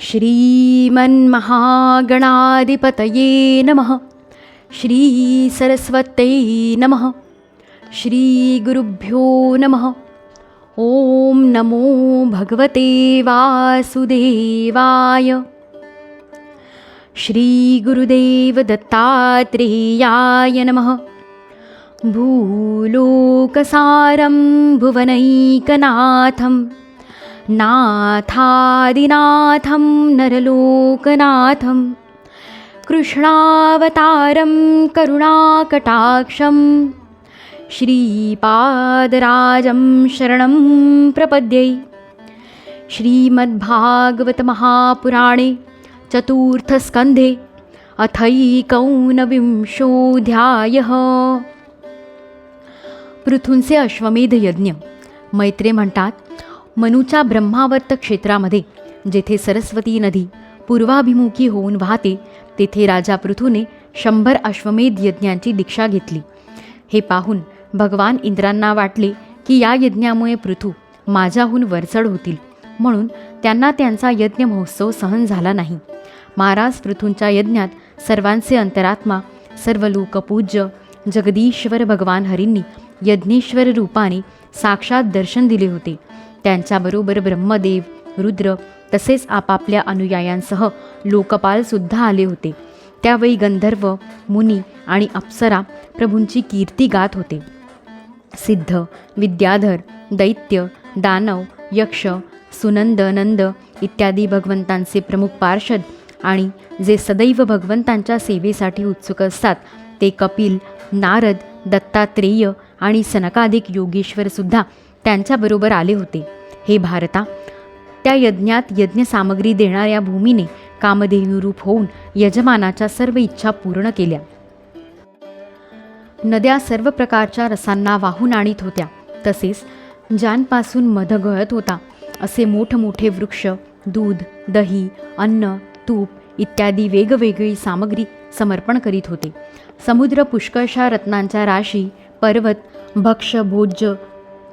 श्रीमन्महागणाधिपतये नमः। श्रीसरस्वत्यै नमः। श्रीगुरुभ्यो नमः। ॐ नमो भगवते वासुदेवाय। श्रीगुरुदेवदत्तात्रेयाय नमः। भूलोकसारं भुवनैकनाथं नाथादिनाथं नरलोकनाथं कृष्णावतारं करुणाकटाक्षं श्रीपादराजं शरणं प्रपद्ये। श्रीमद्भागवतमहापुराणे चतुर्थस्कन्धे अथैकौनविंशोऽध्यायः। पृथूंचे अश्वमेध यज्ञ मैत्रे म्हणतात मनूच्या ब्रह्मावर्त क्षेत्रामध्ये जेथे सरस्वती नदी पूर्वाभिमुखी होऊन वाहते तेथे राजा पृथूने शंभर अश्वमेध यज्ञांची दीक्षा घेतली. हे पाहून भगवान इंद्रांना वाटले की या यज्ञामुळे पृथू माझ्याहून वरचढ होतील. म्हणून त्यांना त्यांचा यज्ञ महोत्सव सहन झाला नाही. महाराज पृथूंच्या यज्ञात सर्वांचे अंतरात्मा सर्व लोकपूज्य जगदीश्वर भगवान हरींनी यज्ञेश्वर रूपाने साक्षात दर्शन दिले होते. त्यांच्याबरोबर ब्रह्मदेव रुद्र तसेच आपापल्या अनुयायांसह लोकपालसुद्धा आले होते. त्यावेळी गंधर्व मुनी आणि अप्सरा प्रभूंची कीर्ती गात होते. सिद्ध विद्याधर दैत्य दानव यक्ष सुनंद नंद इत्यादी भगवंतांचे प्रमुख पार्षद आणि जे सदैव भगवंतांच्या सेवेसाठी उत्सुक असतात ते कपिल नारद दत्तात्रेय आणि सनकाधिक योगेश्वरसुद्धा त्यांच्याबरोबर आले होते. हे भारता त्या यज्ञात यज्ञसामग्री देणाऱ्या भूमीने कामधेनुरूप होऊन यजमानाच्या सर्व इच्छा पूर्ण केल्या. नद्या सर्व प्रकारच्या रसांना वाहून आणीत होत्या. तसेच ज्यांपासून मध गळत होता असे मोठमोठे वृक्ष दूध दही अन्न तूप इत्यादी वेगवेगळी सामग्री समर्पण करीत होते. समुद्र पुष्कळशा रत्नांच्या राशी पर्वत भक्ष भोज्य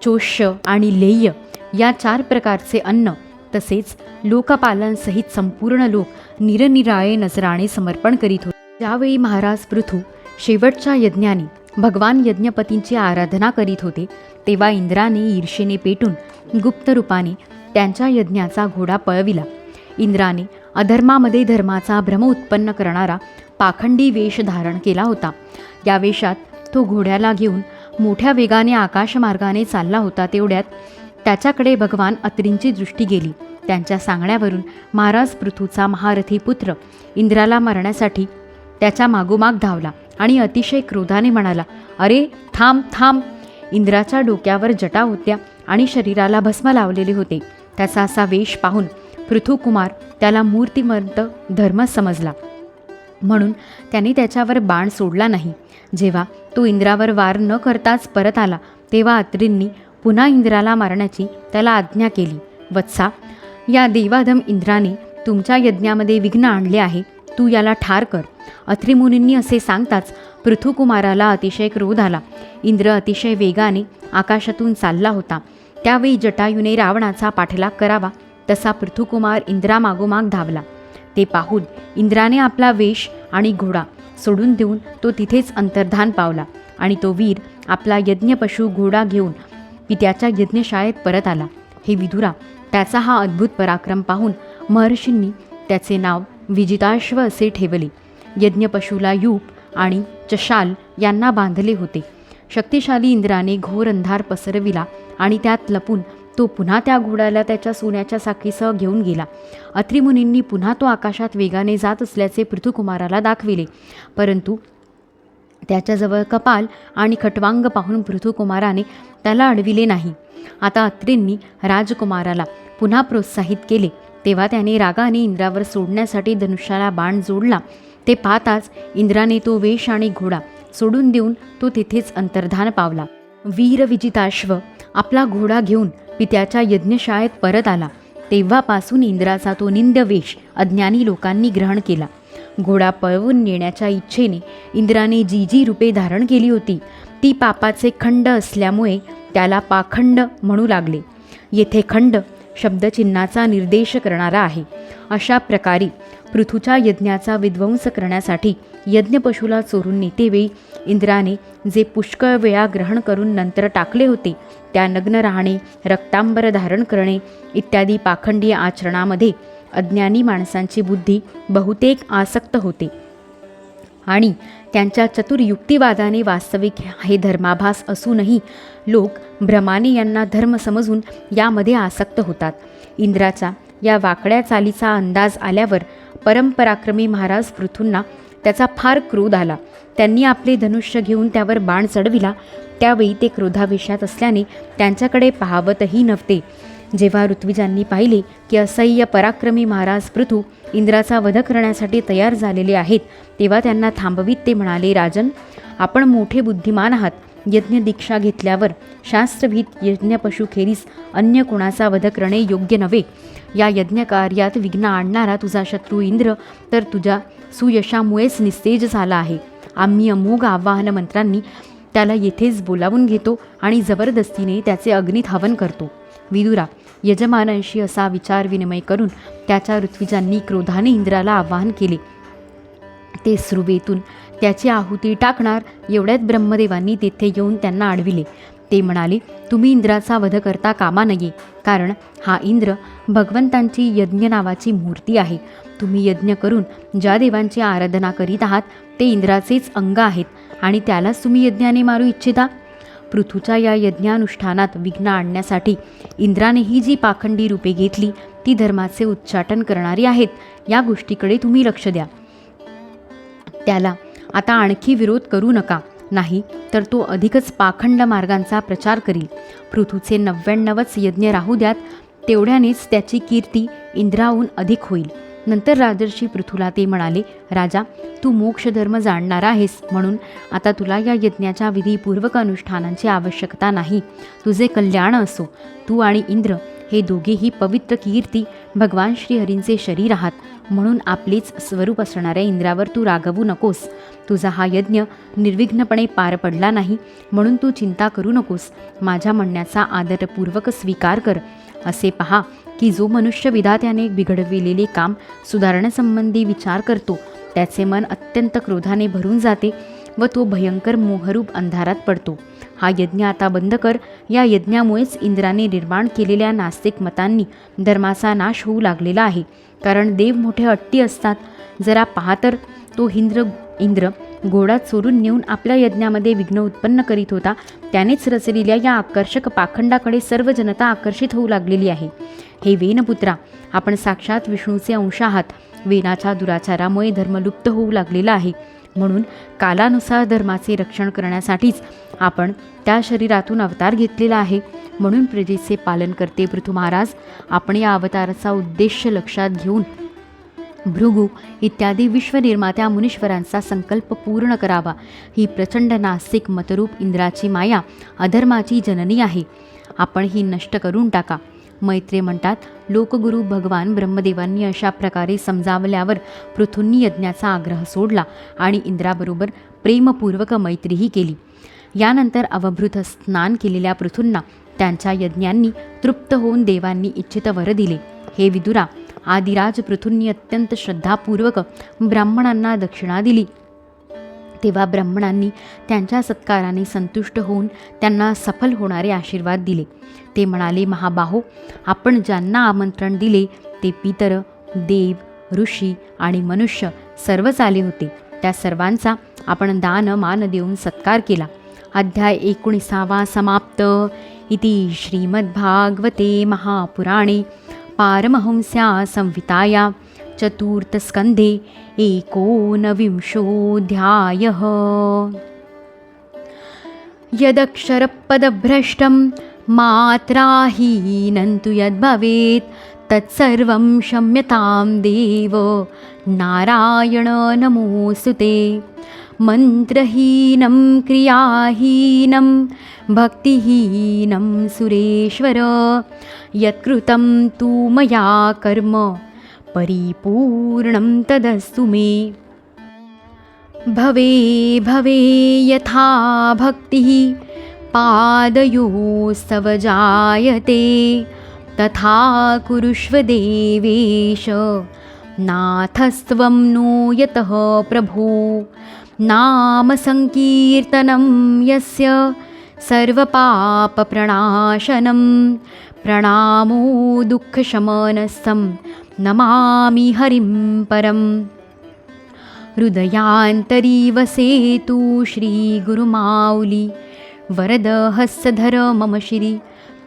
चोष्य आणि लेय या चार प्रकारचे अन्न तसेच लोकपालांसहित संपूर्ण लोक निरनिराळे नजराणे समर्पण करीत होते. ज्यावेळी महाराज पृथू शेवटच्या यज्ञाने भगवान यज्ञपतींची आराधना करीत होते तेव्हा इंद्राने ईर्षेने पेटून गुप्त रूपाने त्यांच्या यज्ञाचा घोडा पळविला. इंद्राने अधर्मामध्ये धर्माचा भ्रम उत्पन्न करणारा पाखंडी वेश धारण केला होता. या वेशात तो घोड्याला घेऊन मोठ्या वेगाने आकाशमार्गाने चालला होता तेवढ्यात त्याच्याकडे भगवान अत्रींची दृष्टी गेली. त्यांच्या सांगण्यावरून महाराज पृथूचा महारथी पुत्र इंद्राला मारण्यासाठी त्याच्या मागोमाग धावला आणि अतिशय क्रोधाने म्हणाला अरे थांब थांब. इंद्राच्या डोक्यावर जटा होत्या आणि शरीराला भस्म लावलेले होते. त्याचा असा वेश पाहून पृथुकुमार त्याला मूर्तिमंत धर्म समजला. म्हणून त्याने त्याच्यावर बाण सोडला नाही. जेव्हा तो इंद्रावर वार न करताच परत आला तेव्हा अत्रींनी पुन्हा इंद्राला मारण्याची त्याला आज्ञा केली. वत्सा या देवाधम इंद्राने तुमच्या यज्ञामध्ये विघ्न आणले आहे. तू याला ठार कर. अत्रिमुनींनी असे सांगताच पृथुकुमाराला अतिशय क्रोध आला. इंद्र अतिशय वेगाने आकाशातून चालला होता. त्यावेळी जटायूने रावणाचा पाठलाग करावा तसा पृथुकुमार इंद्रामागोमाग धावला. ते पाहून इंद्राने आपला वेश आणि घोडा सोडून देऊन तो तिथेच अंतर्धान पावला आणि तो वीर आपला यज्ञपशु घोडा घेऊन की त्याच्या यज्ञशाळेत परत आला. हे विधुरा त्याचा हा अद्भुत पराक्रम पाहून महर्षींनी त्याचे नाव विजिताश्व असे ठेवले. यज्ञपशूला यूप आणि चशाल यांना बांधले होते. शक्तिशाली इंद्राने घोर अंधार पसरविला आणि त्यात लपून तो पुन्हा त्या घोड्याला त्याच्या सोन्याच्या साखीसह घेऊन गेला. अत्रिमुनींनी पुन्हा तो आकाशात वेगाने जात असल्याचे पृथुकुमाराला दाखविले. परंतु त्याच्याजवळ कपाल आणि खटवांग पाहून पृथुकुमाराने त्याला अडविले नाही. आता अत्रींनी राजकुमाराला पुन्हा प्रोत्साहित केले. तेव्हा त्याने रागाने इंद्रावर सोडण्यासाठी धनुष्याला बाण जोडला. ते पाहताच इंद्राने तो वेश आणि घोडा सोडून देऊन तो तिथेच अंतर्धान पावला. वीरविजिताश्व आपला घोडा घेऊन पित्याच्या यज्ञशाळेत परत आला. तेव्हापासून इंद्राचा तो निंद वेश अज्ञानी लोकांनी ग्रहण केला. घोडा पळवून नेण्याच्या इच्छेने इंद्राने जी जी रूपे धारण केली होती ती पापाचे खंड असल्यामुळे त्याला पाखंड म्हणू लागले. येथे खंड शब्दचिन्हाचा निर्देश करणारा आहे. अशा प्रकारे पृथूच्या यज्ञाचा विध्वंस करण्यासाठी यज्ञपशूला चोरून नेतेवेळी इंद्राने जे पुष्कळ वेळा ग्रहण करून नंतर टाकले होते त्या नग्न राहणे रक्तांबर धारण करणे इत्यादी पाखंडी आचरणामध्ये अज्ञानी माणसांची बुद्धी बहुतेक आसक्त होते. आणि त्यांच्या चतुर युक्तिवादाने वास्तविक हे धर्माभास असूनही लोक भ्रमाने यांना धर्म समजून यामध्ये आसक्त होतात. इंद्राचा या वाकड्या चालीचा अंदाज आल्यावर परंपराक्रमी महाराज पृथूंना त्याचा फार क्रोध आला. त्यांनी आपले धनुष्य घेऊन त्यावर बाण चढविला. त्यावेळी ते क्रोधाविषयात असल्याने त्यांच्याकडे पाहावतही नव्हते. जेव्हा ऋत्विजांनी पाहिले की असह्य पराक्रमी महाराज पृथू इंद्राचा वध करण्यासाठी तयार झालेले आहेत तेव्हा त्यांना थांबवीत ते म्हणाले राजन आपण मोठे बुद्धिमान आहात. यज्ञ दीक्षा घेतल्यावर शास्त्रभीत यज्ञपशुखेरीस अन्य कोणाचा वध करणे योग्य नव्हे. या यज्ञकार्यात विघ्न आणणारा तुझा शत्रू इंद्र तर तुझ्या सुयशामुळेच निस्तेज झाला आहे. आम्ही अमोघ आवाहन मंत्रांनी त्याला येथेच बोलावून घेतो आणि जबरदस्तीने त्याचे अग्नीत हवन करतो. विदुरा यजमानांशी असा विचार विनिमय करून त्याच्या ऋत्विजांनी क्रोधाने इंद्राला आवाहन केले. ते श्रुवेतून त्याची आहुती टाकणार एवढ्यात ब्रह्मदेवांनी तेथे येऊन त्यांना अडविले ते म्हणाले तुम्ही इंद्राचा वध करता कामा नये कारण हा इंद्र भगवंतांची यज्ञ नावाची मूर्ती आहे. तुम्ही यज्ञ करून ज्या देवांची आराधना करीत आहात ते इंद्राचेच अंग आहेत आणि त्यालाच तुम्ही यज्ञाने मारू इच्छिता. पृथूच्या या यज्ञानुष्ठानात विघ्न आणण्यासाठी इंद्रानेही जी पाखंडी रूपे घेतली ती धर्माचे उच्चाटन करणारी आहेत या गोष्टीकडे तुम्ही लक्ष द्या. त्याला आता आणखी विरोध करू नका. नाही तर तो अधिकच पाखंड मार्गांचा प्रचार करील. पृथूचे नव्याण्णवच यज्ञ राहू द्यात तेवढ्यानेच त्याची कीर्ती इंद्राहून अधिक होईल. नंतर राजर्षी पृथूला ते म्हणाले राजा तू मोक्षधर्म जाणणारा आहेस म्हणून आता तुला या यज्ञाच्या विधीपूर्वक अनुष्ठानांची आवश्यकता नाही. तुझे कल्याण असो. तू आणि इंद्र हे दोघेही पवित्र कीर्ती भगवान श्रीहरींचे शरीर आहात. म्हणून आपलेच स्वरूप असणाऱ्या इंद्रावर तू रागवू नकोस. तुझा हा यज्ञ निर्विघ्नपणे पार पडला नाही म्हणून तू चिंता करू नकोस. माझ्या म्हणण्याचा आदरपूर्वक स्वीकार कर. असे पहा की जो मनुष्य विधात्याने बिघडविलेले काम सुधारण्यासंबंधी विचार करतो त्याचे मन अत्यंत क्रोधाने भरून जाते व तो भयंकर मोहरूप अंधारात पडतो. हा यज्ञ आता बंद कर. या यज्ञामुळेच इंद्राने निर्माण केलेल्या नास्तिक मतांनी धर्माचा नाश होऊ लागलेला आहे. कारण देव मोठे अट्टी असतात. जरा पहा तर तो इंद्र इंद्र घोडा चोरून नेऊन आपल्या यज्ञामध्ये विघ्न उत्पन्न करीत होता. त्यानेच रचलेल्या या आकर्षक पाखंडाकडे सर्व जनता आकर्षित होऊ लागलेली आहे. हे वेनपुत्रा आपण साक्षात विष्णूचे अंश आहात वेनाच्या दुराचारामुळे धर्म लुप्त होऊ लागलेला आहे. म्हणून कालानुसार धर्माचे रक्षण करण्यासाठीच आपण त्या शरीरातून अवतार घेतलेला आहे. म्हणून प्रजेचे पालन करते पृथू महाराज आपण या अवताराचा उद्देश लक्षात घेऊन भृगू इत्यादी विश्वनिर्मात्या मुनीश्वरांचा संकल्प पूर्ण करावा. ही प्रचंड नास्तिक मतरूप इंद्राची माया अधर्माची जननी आहे. आपण ही नष्ट करून टाका. मैत्रे म्हणतात लोकगुरू भगवान ब्रह्मदेवांनी अशा प्रकारे समजावल्यावर पृथूंनी यज्ञाचा आग्रह सोडला आणि इंद्राबरोबर प्रेमपूर्वक मैत्रीही केली. यानंतर अवभृत स्नान केलेल्या पृथूंना त्यांच्या यज्ञांनी तृप्त होऊन देवांनी इच्छित वर दिले. हे विदुरा आदिराज पृथूंनी अत्यंत श्रद्धापूर्वक ब्राह्मणांना दक्षिणा दिली. तेव्हा ब्राह्मणांनी त्यांच्या सत्काराने संतुष्ट होऊन त्यांना सफल होणारे आशीर्वाद दिले. ते म्हणाले महाबाहो आपण ज्यांना आमंत्रण दिले ते पितर देव ऋषी आणि मनुष्य सर्वच आले होते. त्या सर्वांचा आपण दान मान देऊन सत्कार केला. अध्याय एकोणीसावा समाप्त. इति श्रीमद्भागवते महापुराणे. पारमहंस्या संहिताया चतुर्थस्कन्धे एकोनविंशोऽध्यायः। यदक्षरपदभ्रष्टं मात्राहीनं तु यद्भवेत् तत्सर्वं क्षम्यतां देव। नारायण नमोऽस्तु ते। मन्त्रहीनं क्रियाहीनं भक्तिहीनं सुरेश्वर। यत्कृतं तु मया कर्म परिपूर्णं तदस्तु मे। भवे भवे यथा भक्तिः पादयोस्तव जायते। तथा कुरुष्व देवेश नाथस्त्वं नो यतः प्रभो नामसङ्कीर्तनं यस्य सर्वपापप्रणाशनं प्रणामो दुःखशमनस्थं नमामि हरिं परम्। हृदयान्तरी वसेतु श्रीगुरुमाौली वरदहस्तधर मम शिरि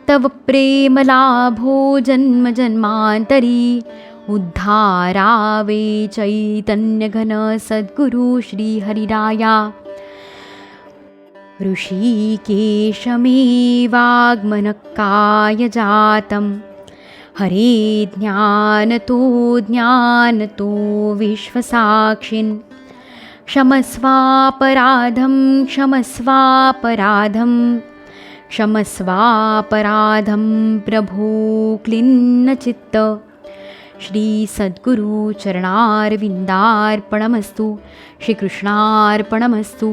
तव प्रेमलाभो जन्मजन्मान्तरी उद्धारावे चैतन्यघन सद्गुरु श्रीहरिराया ऋषिकेशमेवाग्मनकाय जातं हरे ज्ञानतो ज्ञानतो विश्वसाक्षिन्। क्षमस्वापराधं क्षमस्वापराधं। क्षमस्वापराधं प्रभो क्लिन्नचित्त श्रीसद्गुरुचरणारविन्दार्पणमस्तु श्रीकृष्णार्पणमस्तु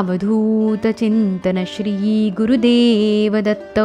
अवधूतचिन्तन श्रीगुरुदेवदत्त